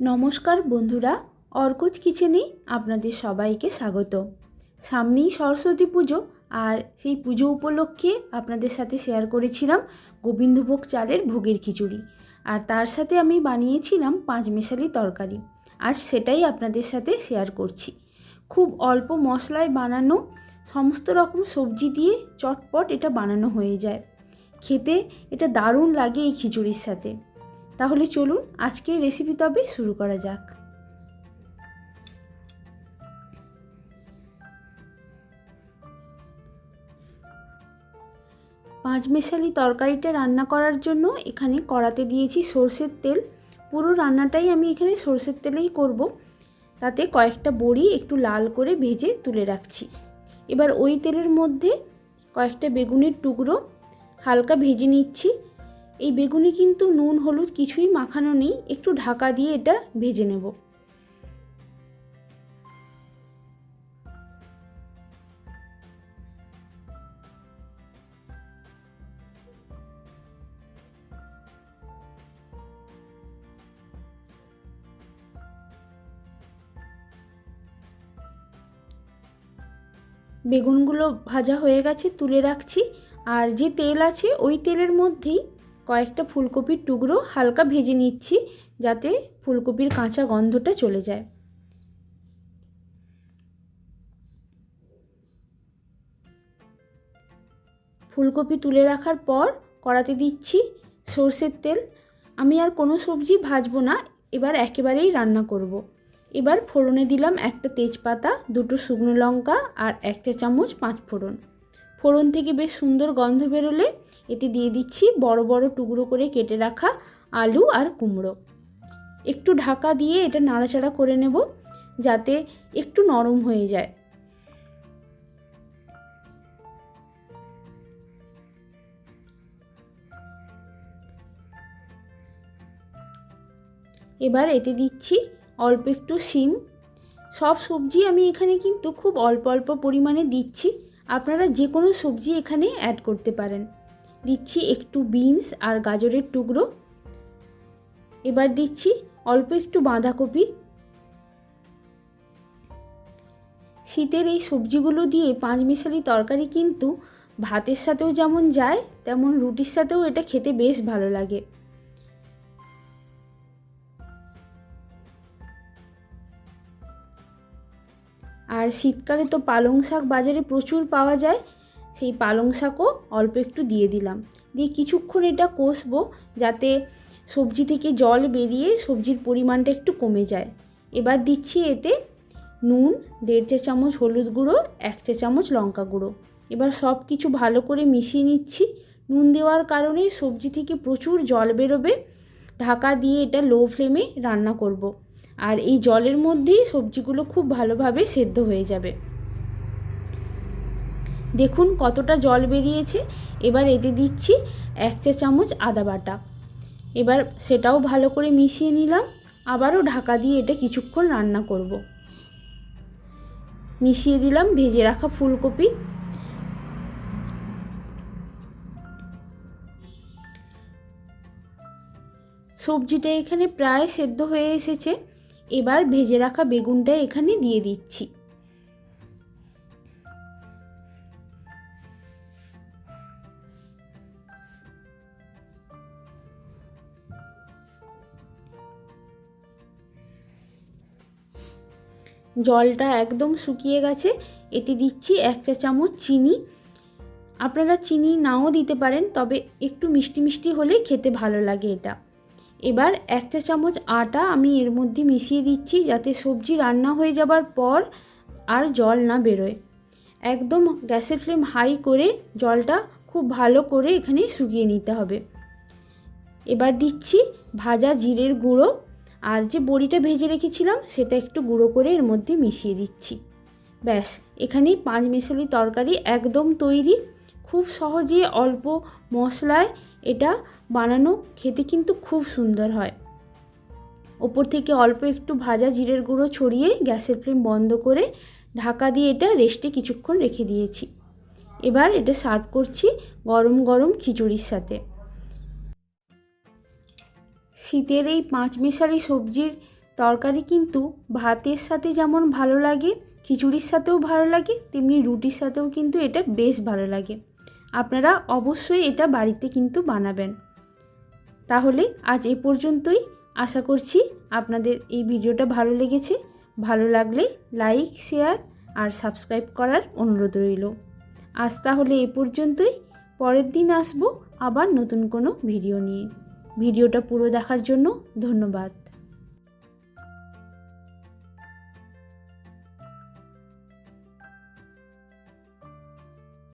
নমস্কার বন্ধুরা, অর্কুজ কিচেনে আপনাদের সবাইকে স্বাগত। সামনেই সরস্বতী পুজো, আর সেই পুজো উপলক্ষে আপনাদের সাথে শেয়ার করেছিলাম গোবিন্দভোগ চালের ভোগের খিচুড়ি। আর তার সাথে আমি বানিয়েছিলাম পাঁচমেশালি তরকারি। আর সেটাই আপনাদের সাথে শেয়ার করছি। খুব অল্প মশলায় বানানো সমস্ত রকম সবজি দিয়ে চটপট এটা বানানো হয়ে যায়। খেতে এটা দারুণ লাগে এই খিচুড়ির সাথে। তাহলে চলুন, আজকের রেসিপি তবে শুরু করা যাক। পাঁচমেশালি তরকারিটা রান্না করার জন্য এখানে কড়াতে দিয়েছি সর্ষের তেল। পুরো রান্নাটাই আমি এখানে সর্ষের তেলেই করব। তাতে কয়েকটা বড়ি একটু লাল করে ভেজে তুলে রাখছি। এবার ওই তেলের মধ্যে কয়েকটা বেগুনের টুকরো হালকা ভেজে নিচ্ছি। এই বেগুনি কিন্তু নুন, হলুদ কিছুই মাখানো নেই। একটু ঢাকা দিয়ে এটা ভেজে নেব। বেগুনগুলো ভাজা হয়ে গেছে, তুলে রাখছি। আর যে তেল আছে, ওই তেলের মধ্যেই কয়েকটা ফুলকপির টুকরো হালকা ভেজে নিচ্ছি যাতে ফুলকপির কাঁচা গন্ধটা চলে যায়। ফুলকপি তুলে রাখার পর কড়াতে দিচ্ছি সর্ষের তেল। আমি আর কোনো সবজি ভাজবো না, এবার একেবারেই রান্না করব। এবার ফোড়নে দিলাম একটা তেজপাতা, দুটো শুকনো লঙ্কা আর এক চা চামচ পাঁচ ফোড়ন ফোড়ন থেকে বেশ সুন্দর গন্ধ বেরোলে এতে দিয়ে দিচ্ছি বড় বড় টুকরো করে কেটে রাখা আলু আর কুমড়ো। একটু ঢাকা দিয়ে এটা নাড়াচাড়া করে নেব যাতে একটু নরম হয়ে যায়। এবার এতে দিচ্ছি অল্প একটু শিম। সব সবজি আমি এখানে কিন্তু খুব অল্প অল্প পরিমাণে দিচ্ছি। আপনারা যে কোনো সবজি এখানে অ্যাড করতে পারেন। দিচ্ছি একটু বিনস আর গাজরের টুকরো। এবার দিচ্ছি অল্প একটু বাঁধাকপি। শীতের এই সবজিগুলো দিয়ে পাঁচমিশালি তরকারি কিন্তু ভাতের সাথেও যেমন যায়, তেমন রুটির সাথেও এটা খেতে বেশ ভালো লাগে। আর শীতকালে তো পালং শাক বাজারে প্রচুর পাওয়া যায়, সেই পালং শাকও অল্প একটু দিয়ে দিলাম। দিয়ে কিছুক্ষণ এটা কষবো যাতে সবজি থেকে জল বেরিয়ে সবজির পরিমাণটা একটু কমে যায়। এবার দিচ্ছি এতে নুন, দেড় চা চামচ হলুদ গুঁড়ো, এক চা চামচ লঙ্কা গুঁড়ো। এবার সব কিছু ভালো করে মিশিয়ে নিচ্ছি। নুন দেওয়ার কারণে সবজি থেকে প্রচুর জল বেরোবে। ঢাকা দিয়ে এটা লো ফ্লেমে রান্না করব। আর এই জলের মধ্যেই সবজিগুলো খুব ভালোভাবে সেদ্ধ হয়ে যাবে। দেখুন কতটা জল বেরিয়েছে। এবার এতে দিচ্ছি এক চা চামচ আদা বাটা। এবার সেটাও ভালো করে মিশিয়ে নিলাম। আবারও ঢাকা দিয়ে এটা কিছুক্ষণ রান্না করব। মিশিয়ে দিলাম ভেজে রাখা ফুলকপি। সবজিটা এখানে প্রায় সেদ্ধ হয়ে এসেছে। এবার ভেজে রাখা বেগুনটা এখানে দিয়ে দিচ্ছি। জলটা একদম শুকিয়ে গেছে, এতে দিচ্ছি এক চা চামচ চিনি। আপনারা চিনি নাও দিতে পারেন, তবে একটু মিষ্টি মিষ্টি হলে খেতে ভালো লাগে এটা। এবার এক চা চামচ আটা আমি এর মধ্যে মিশিয়ে দিচ্ছি যাতে সবজি রান্না হয়ে যাবার পর আর জল না বেরোয়। একদম গ্যাসের ফ্লেম হাই করে জলটা খুব ভালো করে এখানে শুকিয়ে নিতে হবে। এবার দিচ্ছি ভাজা জিরের গুঁড়ো আর যে বড়িটা ভেজে রেখেছিলাম সেটা একটু গুঁড়ো করে এর মধ্যে মিশিয়ে দিচ্ছি। ব্যাস, এখানেই পাঁচ মেশালি তরকারি একদম তৈরি। খুব সহজে অল্প মশলায় এটা বানানো খেতে কিন্তু খুব সুন্দর হয়। ওপর থেকে অল্প একটু ভাজা জিরের গুঁড়ো ছড়িয়ে গ্যাসের ফ্লেম বন্ধ করে ঢাকা দিয়ে এটা রেস্টে কিছুক্ষণ রেখে দিয়েছি। এবার এটা সার্ভ করছি গরম গরম খিচুড়ির সাথে। শীতের এই পাঁচমেশালি সবজির তরকারি কিন্তু ভাতের সাথে যেমন ভালো লাগে, খিচুড়ির সাথেও ভালো লাগে, তেমনি রুটির সাথেও কিন্তু এটা বেশ ভালো লাগে। আপনারা অবশ্যই এটা বাড়িতে কিন্তু বানাবেন। তাহলে আজ এ পর্যন্তই। আশা করছি আপনাদের এই ভিডিওটা ভালো লেগেছে। ভালো লাগলে লাইক, শেয়ার আর সাবস্ক্রাইব করার অনুরোধ রইল। আজ তাহলে এ পর্যন্তই। পরের দিন আসব আবার নতুন কোনো ভিডিও নিয়ে। ভিডিওটা পুরো দেখার জন্য ধন্যবাদ।